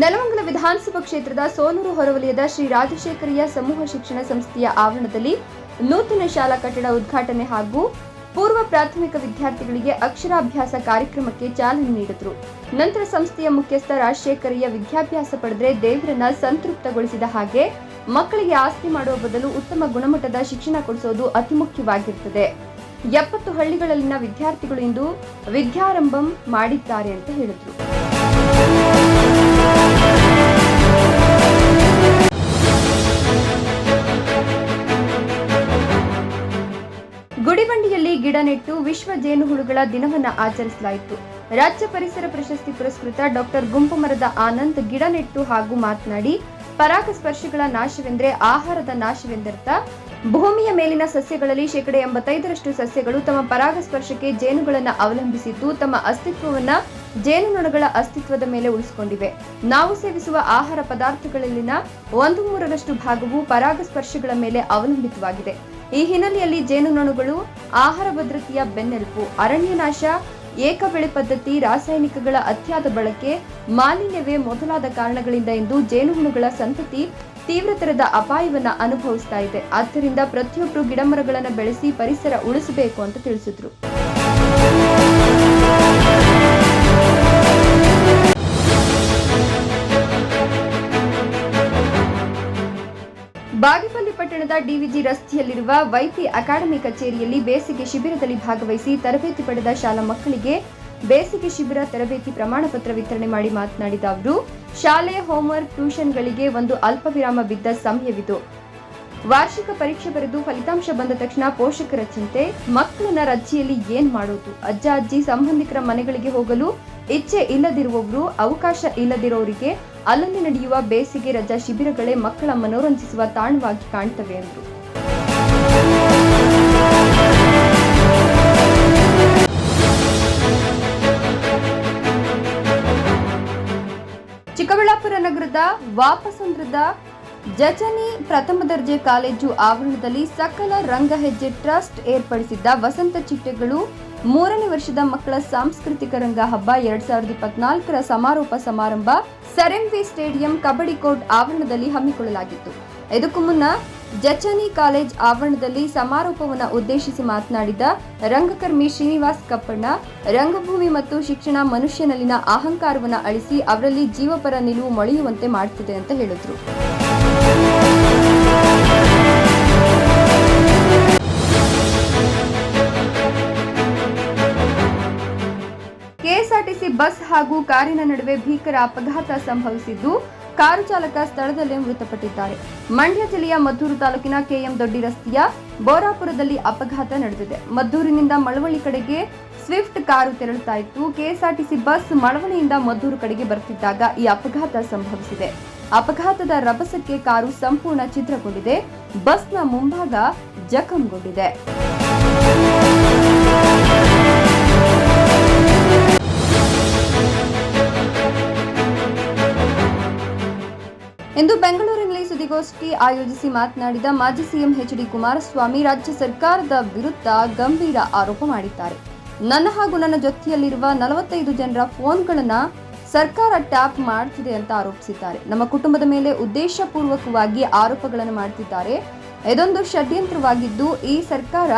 ನೆಲಮಂಗಲ ವಿಧಾನಸಭಾ ಕ್ಷೇತ್ರದ ಸೋನೂರು ಹೊರವಲಯದ ಶ್ರೀ ರಾಜಶೇಖರಿಯ ಸಮೂಹ ಶಿಕ್ಷಣ ಸಂಸ್ಥೆಯ ಆವರಣದಲ್ಲಿ ನೂತನ ಶಾಲಾ ಕಟ್ಟಡ ಉದ್ಘಾಟನೆ ಹಾಗೂ ಪೂರ್ವ ಪ್ರಾಥಮಿಕ ವಿದ್ಯಾರ್ಥಿಗಳಿಗೆ ಅಕ್ಷರಾಭ್ಯಾಸ ಕಾರ್ಯಕ್ರಮಕ್ಕೆ ಚಾಲನೆ ನೀಡಿದರು. ನಂತರ ಸಂಸ್ಥೆಯ ಮುಖ್ಯಸ್ಥ ರಾಜಶೇಖರಿಯ ವಿದ್ಯಾಭ್ಯಾಸ ಪಡೆದರೆ ದೇವರನ್ನ ಸಂತೃಪ್ತಗೊಳಿಸಿದ ಹಾಗೆ ಮಕ್ಕಳಿಗೆ ಆಸ್ತಿ ಮಾಡುವ ಬದಲು ಉತ್ತಮ ಗುಣಮಟ್ಟದ ಶಿಕ್ಷಣ ಕೊಡಿಸುವುದು ಅತಿ ಮುಖ್ಯವಾಗಿರುತ್ತದೆ ಎಪ್ಪತ್ತು ಹಳ್ಳಿಗಳಲ್ಲಿನ ವಿದ್ಯಾರ್ಥಿಗಳು ಇಂದು ವಿದ್ಯಾರಂಭಂ ಮಾಡಿದ್ದಾರೆ ಅಂತ ಹೇಳಿದ್ರು. ಗುಡಿಬಂಡಿಯಲ್ಲಿ ಗಿಡ ನೆಟ್ಟು ವಿಶ್ವ ಜೇನುಹುಳುಗಳ ದಿನವನ್ನ ಆಚರಿಸಲಾಯಿತು. ರಾಜ್ಯ ಪರಿಸರ ಪ್ರಶಸ್ತಿ ಪುರಸ್ಕೃತ ಡಾಕ್ಟರ್ ಗುಂಪುಮರದ ಆನಂದ್ ಗಿಡ ನೆಟ್ಟು ಹಾಗೂ ಮಾತನಾಡಿ ಪರಾಗಸ್ಪರ್ಶಗಳ ನಾಶವೆಂದರೆ ಆಹಾರದ ನಾಶವೆಂದರ್ಥ, ಭೂಮಿಯ ಮೇಲಿನ ಸಸ್ಯಗಳಲ್ಲಿ ಶೇಕಡ ಎಂಬತ್ತೈದರಷ್ಟು ಸಸ್ಯಗಳು ತಮ್ಮ ಪರಾಗಸ್ಪರ್ಶಕ್ಕೆ ಜೇನುಗಳನ್ನು ಅವಲಂಬಿಸಿದ್ದು ತಮ್ಮ ಅಸ್ತಿತ್ವವನ್ನ ಜೇನುನೊಣಗಳ ಅಸ್ತಿತ್ವದ ಮೇಲೆ ಉಳಿಸಿಕೊಂಡಿವೆ. ನಾವು ಸೇವಿಸುವ ಆಹಾರ ಪದಾರ್ಥಗಳಲ್ಲಿನ ಒಂದು ಮೂರರಷ್ಟು ಭಾಗವು ಪರಾಗಸ್ಪರ್ಶಗಳ ಮೇಲೆ ಅವಲಂಬಿತವಾಗಿದೆ. ಈ ಹಿನ್ನೆಲೆಯಲ್ಲಿ ಜೇನುನೊಣಗಳು ಆಹಾರ ಭದ್ರತೆಯ ಬೆನ್ನೆಲುಬು, ಅರಣ್ಯನಾಶ ಏಕ ಬೆಳೆ ಪದ್ಧತಿ, ರಾಸಾಯನಿಕಗಳ ಅತಿಯಾದ ಬಳಕೆ, ಮಾಲಿನ್ಯವೇ ಮೊದಲಾದ ಕಾರಣಗಳಿಂದ ಎಂದು ಜೇನುಹುಳುಗಳ ಸಂತತಿ ತೀವ್ರತರದ ಅಪಾಯವನ್ನ ಅನುಭವಿಸ್ತಾ ಇದೆ. ಆದ್ದರಿಂದ ಪ್ರತಿಯೊಬ್ಬರು ಗಿಡಮರಗಳನ್ನು ಬೆಳೆಸಿ ಪರಿಸರ ಉಳಿಸಬೇಕು ಅಂತ ತಿಳಿಸಿದ್ರು. ಬಾಗೇಪಲ್ಲಿ ಪಟ್ಟಣದ ಡಿವಿಜಿ ರಸ್ತೆಯಲ್ಲಿರುವ ವೈಪಿ ಅಕಾಡೆಮಿ ಕಚೇರಿಯಲ್ಲಿ ಬೇಸಿಗೆ ಶಿಬಿರದಲ್ಲಿ ಭಾಗವಹಿಸಿ ತರಬೇತಿ ಪಡೆದ ಶಾಲಾ ಮಕ್ಕಳಿಗೆ ಬೇಸಿಗೆ ಶಿಬಿರ, ತರಬೇತಿ ಪ್ರಮಾಣ ಪತ್ರ ವಿತರಣೆ ಮಾಡಿ ಮಾತನಾಡಿದ ಅವರು, ಶಾಲೆ ಹೋಂವರ್ಕ್ ಟ್ಯೂಷನ್ಗಳಿಗೆ ಒಂದು ಅಲ್ಪ ವಿರಾಮ ಬಿದ್ದ ಸಮಯವಿದು ವಾರ್ಷಿಕ ಪರೀಕ್ಷೆ ಬರೆದು ಫಲಿತಾಂಶ ಬಂದ ತಕ್ಷಣ ಪೋಷಕರ ಚಿಂತೆ, ಮಕ್ಕಳನ್ನ ರಜೆಯಲ್ಲಿ ಏನ್ ಮಾಡೋದು? ಅಜ್ಜ, ಅಜ್ಜಿ, ಸಂಬಂಧಿಕರ ಮನೆಗಳಿಗೆ ಹೋಗಲು ಇಚ್ಛೆ ಇಲ್ಲದಿರುವವರು, ಅವಕಾಶ ಇಲ್ಲದಿರೋರಿಗೆ ಅಲ್ಲಲ್ಲಿ ನಡೆಯುವ ಬೇಸಿಗೆ ರಜಾ ಶಿಬಿರಗಳೇ ಮಕ್ಕಳ ಮನೋರಂಜಿಸುವ ತಾಣವಾಗಿ ಕಾಣ್ತವೆ ಎಂದರು ಚಿಕ್ಕಬಳ್ಳಾಪುರ ನಗರದ ವಾಪಸಂದ್ರದ ಜಚನಿ ಪ್ರಥಮ ದರ್ಜೆ ಕಾಲೇಜು ಆವರಣದಲ್ಲಿ ಸಕಲ ರಂಗಹೆಜ್ಜೆ ಟ್ರಸ್ಟ್ ಏರ್ಪಡಿಸಿದ್ದ ವಸಂತ ಚಿಟ್ಟೆಗಳು ಮೂರನೇ ವರ್ಷದ ಮಕ್ಕಳ ಸಾಂಸ್ಕೃತಿಕ ರಂಗ ಹಬ್ಬ ಎರಡ್ ಸಾವಿರದ ಇಪ್ಪತ್ನಾಲ್ಕರ ಸಮಾರೋಪ ಸಮಾರಂಭ ಸೆರೆಂವಿ ಸ್ಟೇಡಿಯಂ ಕಬಡ್ಡಿ ಕೋರ್ಟ್ ಆವರಣದಲ್ಲಿ ಹಮ್ಮಿಕೊಳ್ಳಲಾಗಿತ್ತು. ಇದಕ್ಕೂ ಮುನ್ನ ಜಚನಿ ಕಾಲೇಜ್ ಆವರಣದಲ್ಲಿ ಸಮಾರೋಪವನ್ನು ಉದ್ದೇಶಿಸಿ ಮಾತನಾಡಿದ ರಂಗಕರ್ಮಿ ಶ್ರೀನಿವಾಸ್ ಕಪ್ಪಣ್ಣ, ರಂಗಭೂಮಿ ಮತ್ತು ಶಿಕ್ಷಣ ಮನುಷ್ಯನಲ್ಲಿನ ಅಹಂಕಾರವನ್ನು ಅಳಿಸಿ ಅವರಲ್ಲಿ ಜೀವಪರ ನಿಲುವು ಮೊಳೆಯುವಂತೆ ಮಾಡುತ್ತಿದೆ ಅಂತ ಹೇಳಿದ್ರು. ಬಸ್ ಹಾಗೂ ಕಾರಿನ ನಡುವೆ ಭೀಕರ ಅಪಘಾತ ಸಂಭವಿಸಿದ್ದು ಕಾರು ಚಾಲಕ ಸ್ಥಳದಲ್ಲೇ ಮೃತಪಟ್ಟಿದ್ದಾರೆ. ಮಂಡ್ಯ ಜಿಲ್ಲೆಯ ಮದ್ದೂರು ತಾಲೂಕಿನ ಕೆಎಂ ದೊಡ್ಡಿ ರಸ್ತೆಯ ಬೋರಾಪುರದಲ್ಲಿ ಅಪಘಾತ ನಡೆದಿದೆ. ಮದ್ದೂರಿನಿಂದ ಮಳವಳ್ಳಿ ಕಡೆಗೆ ಸ್ವಿಫ್ಟ್ ಕಾರು ತೆರಳುತ್ತಾ ಇತ್ತು. ಕೆಎಸ್ಆರ್ಟಿಸಿ ಬಸ್ ಮಳವಳ್ಳಿಯಿಂದ ಮದ್ದೂರು ಕಡೆಗೆ ಬರುತ್ತಿದ್ದಾಗ ಈ ಅಪಘಾತ ಸಂಭವಿಸಿದೆ. ಅಪಘಾತದ ರಭಸಕ್ಕೆ ಕಾರು ಸಂಪೂರ್ಣ ಚಿತ್ರಗೊಂಡಿದೆ ಬಸ್ನ ಮುಂಭಾಗ ಜಖಂಗೊಂಡಿದೆ. ಇಂದು ಬೆಂಗಳೂರಿನಲ್ಲಿ ಸುದ್ದಿಗೋಷ್ಠಿ ಆಯೋಜಿಸಿ ಮಾತನಾಡಿದ ಮಾಜಿ ಸಿಎಂ ಎಚ್ ಡಿ ಕುಮಾರಸ್ವಾಮಿ, ರಾಜ್ಯ ಸರ್ಕಾರದ ವಿರುದ್ಧ ಗಂಭೀರ ಆರೋಪ ಮಾಡಿದ್ದಾರೆ. ನನ್ನ ಹಾಗೂ ನನ್ನ ಜೊತೆಯಲ್ಲಿರುವ ನಲವತ್ತೈದು ಜನರ ಫೋನ್ಗಳನ್ನು ಸರ್ಕಾರ ಟ್ಯಾಪ್ ಮಾಡ್ತಿದೆ ಅಂತ ಆರೋಪಿಸಿದ್ದಾರೆ. ನಮ್ಮ ಕುಟುಂಬದ ಮೇಲೆ ಉದ್ದೇಶಪೂರ್ವಕವಾಗಿ ಆರೋಪಗಳನ್ನು ಮಾಡ್ತಿದ್ದಾರೆ. ಇದೊಂದು ಷಡ್ಯಂತ್ರವಾಗಿದ್ದು, ಈ ಸರ್ಕಾರ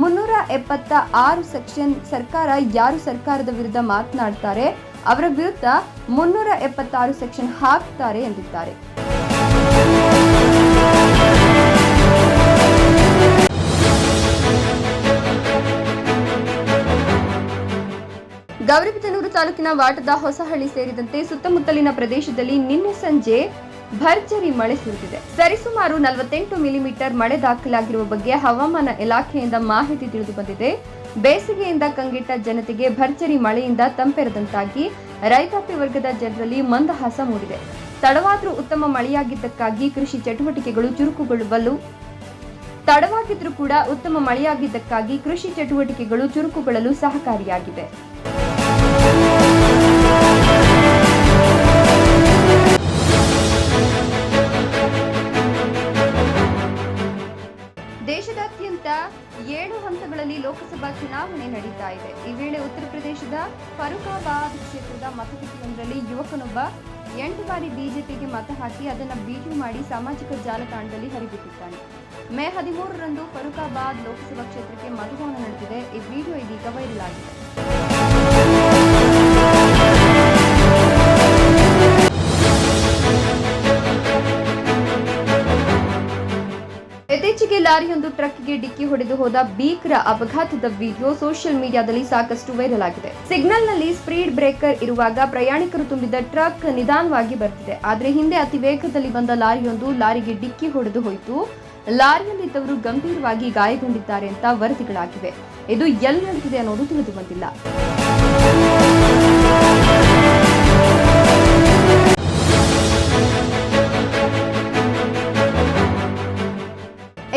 ಮುನ್ನೂರ ಎಪ್ಪತ್ತ ಆರು ಸೆಕ್ಷನ್ ಸರ್ಕಾರ ಯಾರು ಸರ್ಕಾರದ ವಿರುದ್ಧ ಮಾತನಾಡ್ತಾರೆ ಅವರ ವಿರುದ್ಧ ಮುನ್ನೂರ ಎಪ್ಪತ್ತಾರು ಸೆಕ್ಷನ್ ಹಾಕುತ್ತಾರೆ ಎಂದಿದ್ದಾರೆ. ಗೌರಿಬಿದನೂರು ತಾಲೂಕಿನ ವಾಟದ ಹೊಸಹಳ್ಳಿ ಸೇರಿದಂತೆ ಸುತ್ತಮುತ್ತಲಿನ ಪ್ರದೇಶದಲ್ಲಿ ನಿನ್ನೆ ಸಂಜೆ ಭರ್ಜರಿ ಮಳೆ ಸುರಿದಿದೆ. ಸರಿಸುಮಾರು ನಲವತ್ತೆಂಟು ಮಿಲಿಮೀಟರ್ ಮಳೆ ದಾಖಲಾಗಿರುವ ಬಗ್ಗೆ ಹವಾಮಾನ ಇಲಾಖೆಯಿಂದ ಮಾಹಿತಿ ತಿಳಿದು ಬಂದಿದೆ. ಬೇಸಿಗೆಯಿಂದ ಕಂಗೆಟ್ಟ ಜನತೆಗೆ ಭರ್ಜರಿ ಮಳೆಯಿಂದ ತಂಪೆರೆದಂತಾಗಿ ರೈತಾಪಿ ವರ್ಗದ ಜನರಲ್ಲಿ ಮಂದಹಾಸ ಮೂಡಿದೆ. ತಡವಾದರೂ ಉತ್ತಮ ಮಳೆಯಾಗಿದ್ದಕ್ಕಾಗಿ ಕೃಷಿ ಚಟುವಟಿಕೆಗಳು ಚುರುಕುಗೊಳ್ಳುವಲು ತಡವಾಗಿದ್ರೂ ಕೂಡ ಉತ್ತಮ ಮಳೆಯಾಗಿದ್ದಕ್ಕಾಗಿ ಕೃಷಿ ಚಟುವಟಿಕೆಗಳು ಚುರುಕುಗೊಳ್ಳಲು ಸಹಕಾರಿಯಾಗಿದೆ. ಮತಗಟ್ಟೆಯೊಂದರಲ್ಲಿ ಯುವಕನೊಬ್ಬ ಎಂಟು ಬಾರಿ ಬಿಜೆಪಿಗೆ ಮತ ಹಾಕಿ ಅದನ್ನು ವಿಡಿಯೋ ಮಾಡಿ ಸಾಮಾಜಿಕ ಜಾಲತಾಣದಲ್ಲಿ ಹರಿಬಿಟ್ಟಿದ್ದಾನೆ. ಮೇ ಹದಿಮೂರರಂದು ಫರೂಖಾಬಾದ್ ಲೋಕಸಭಾ ಕ್ಷೇತ್ರಕ್ಕೆ ಮತದಾನ ನಡೆದಿದೆ. ಈ ವಿಡಿಯೋ ಇದೀಗ ವೈರಲ್ ಆಗಿದೆ. ಟ್ರಕ್ಗೆ ಡಿಕ್ಕಿ ಹೊಡೆದು ಹೋದ ಭೀಕರ ಅಪಘಾತದ ವಿಡಿಯೋ ಸೋಷಿಯಲ್ ಮೀಡಿಯಾದಲ್ಲಿ ಸಾಕಷ್ಟು ವೈರಲ್ ಆಗಿದೆ. ಸಿಗ್ನಲ್ನಲ್ಲಿ ಸ್ಪೀಡ್ ಬ್ರೇಕರ್ ಇರುವಾಗ ಪ್ರಯಾಣಿಕರು ತುಂಬಿದ ಟ್ರಕ್ ನಿಧಾನವಾಗಿ ಬರ್ತಿದೆ. ಆದರೆ ಹಿಂದೆ ಅತಿ ವೇಗದಲ್ಲಿ ಬಂದ ಲಾರಿಯೊಂದು ಲಾರಿಗೆ ಡಿಕ್ಕಿ ಹೊಡೆದು ಹೋಯಿತು. ಲಾರಿಯಲ್ಲಿದ್ದವರು ಗಂಭೀರವಾಗಿ ಗಾಯಗೊಂಡಿದ್ದಾರೆ ಅಂತ ವರದಿಗಳಾಗಿವೆ. ಇದು ಎಲ್ಲಿ ನಡೆದಿದೆ ಅನ್ನೋದು ತಿಳಿದು ಬಂದಿಲ್ಲ.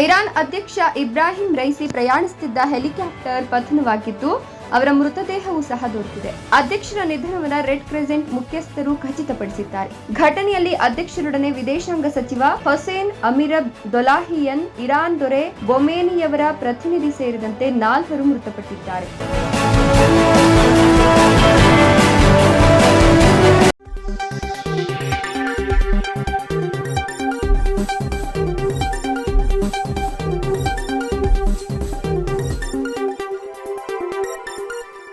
ಇರಾನ್ ಅಧ್ಯಕ್ಷ ಇಬ್ರಾಹಿಂ ರೈಸಿ ಪ್ರಯಾಣಿಸುತ್ತಿದ್ದ ಹೆಲಿಕಾಪ್ಟರ್ ಪತನವಾಗಿದ್ದು, ಅವರ ಮೃತದೇಹವೂ ಸಹ ದೊರೆತಿದೆ. ಅಧ್ಯಕ್ಷರ ನಿಧನವನ್ನ ರೆಡ್ ಕ್ರೆಸೆಂಟ್ ಮುಖ್ಯಸ್ಥರು ಖಚಿತಪಡಿಸಿದ್ದಾರೆ. ಘಟನೆಯಲ್ಲಿ ಅಧ್ಯಕ್ಷರೊಡನೆ ವಿದೇಶಾಂಗ ಸಚಿವ ಹೊಸೇನ್ ಅಮಿರಬ್ ದೊಲಾಹಿಯನ್, ಇರಾನ್ ದೊರೆ ಬೊಮೇನಿಯವರ ಪ್ರತಿನಿಧಿ ಸೇರಿದಂತೆ ನಾಲ್ವರು ಮೃತಪಟ್ಟಿದ್ದಾರೆ.